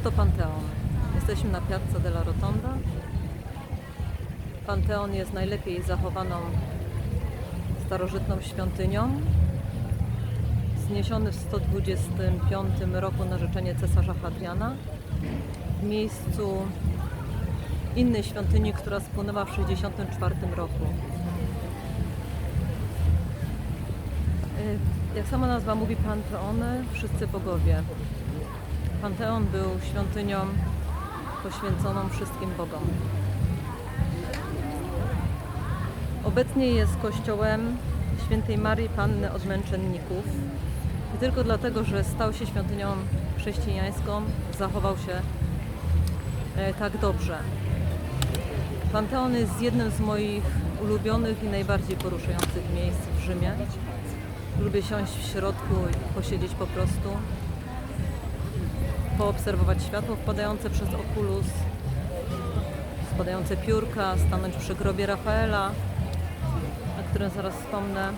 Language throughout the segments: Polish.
Oto Panteon. Jesteśmy na Piazza della Rotonda. Panteon jest najlepiej zachowaną starożytną świątynią. Zniesiony w 125 roku na życzenie cesarza Hadriana. W miejscu innej świątyni, która spłynęła w 64 roku. Y, Jak sama nazwa mówi Panteony, wszyscy bogowie. Panteon był świątynią poświęconą wszystkim bogom. Obecnie jest kościołem świętej Marii Panny od Męczenników. I tylko dlatego, że stał się świątynią chrześcijańską, zachował się e, tak dobrze. Panteon jest jednym z moich ulubionych i najbardziej poruszających miejsc w Rzymie. Lubię siąść w środku i posiedzieć po prostu, poobserwować światło wpadające przez okulus, spadające piórka, stanąć przy grobie Rafaela, o którym zaraz wspomnę.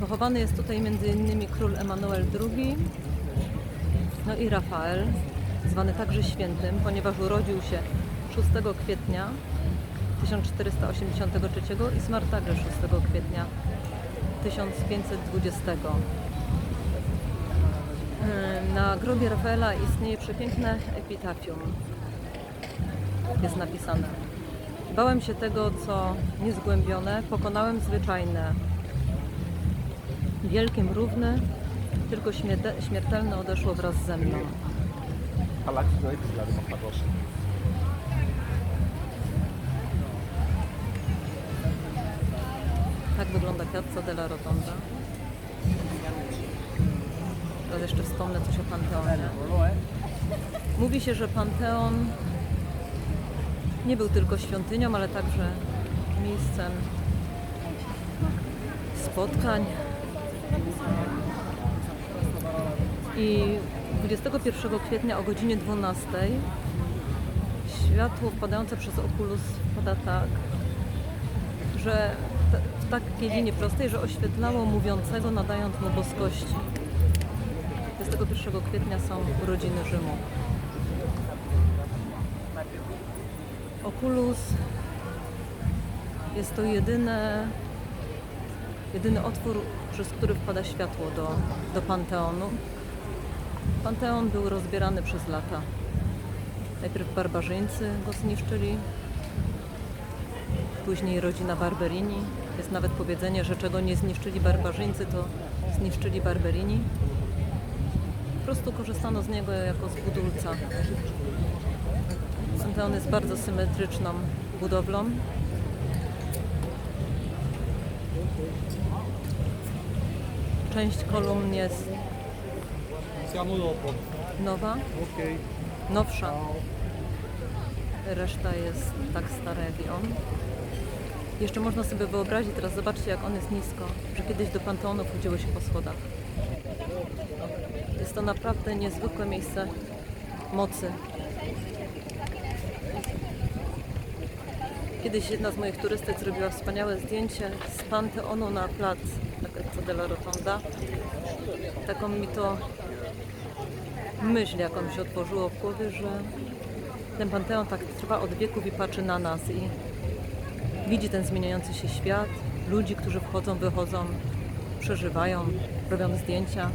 Pochowany jest tutaj m.in. król Emanuel II, no i Rafael, zwany także świętym, ponieważ urodził się 6 kwietnia 1483 i zmarł także 6 kwietnia 1520. Ym, Na grobie Rafaela istnieje przepiękne epitafium. Jest napisane. Bałem się tego, co niezgłębione, pokonałem zwyczajne. Wielkim równy, tylko śmierte- śmiertelne odeszło wraz ze mną. Piazza della Rotonda. Teraz jeszcze wspomnę coś o Panteonie. Mówi się, że Panteon nie był tylko świątynią, ale także miejscem spotkań. I 21 kwietnia o godzinie 12 światło wpadające przez okulus wpada tak, że takiej linii prostej, że oświetlało mówiącego, nadając mu boskości. 21 kwietnia są urodziny Rzymu. Okulus jest to jedyne, jedyny otwór, przez który wpada światło do, do Panteonu. Panteon był rozbierany przez lata. Najpierw barbarzyńcy go zniszczyli, później rodzina Barberini. Jest nawet powiedzenie, że czego nie zniszczyli barbarzyńcy, to zniszczyli Barberini. Po prostu korzystano z niego jako z budulca. Panteon jest bardzo symetryczną budowlą. Część kolumn jest nowa, nowsza. Reszta jest tak stara jak i on. Jeszcze można sobie wyobrazić, teraz zobaczcie jak on jest nisko, że kiedyś do Panteonu wchodziło się po schodach. Jest to naprawdę niezwykłe miejsce mocy. Kiedyś jedna z moich turystek zrobiła wspaniałe zdjęcie z Panteonu na plac Piazza della Rotonda. Taką mi to myśl, jaką mi się otworzyło w głowie, że ten Panteon tak trwa od wieków i patrzy na nas i widzi ten zmieniający się świat, ludzi, którzy wchodzą, wychodzą, przeżywają, robią zdjęcia.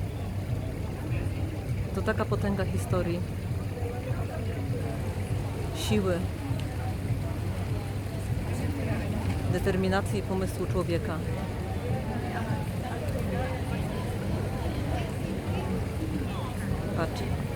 To taka potęga historii, siły, determinacji i pomysłu człowieka. Patrzcie.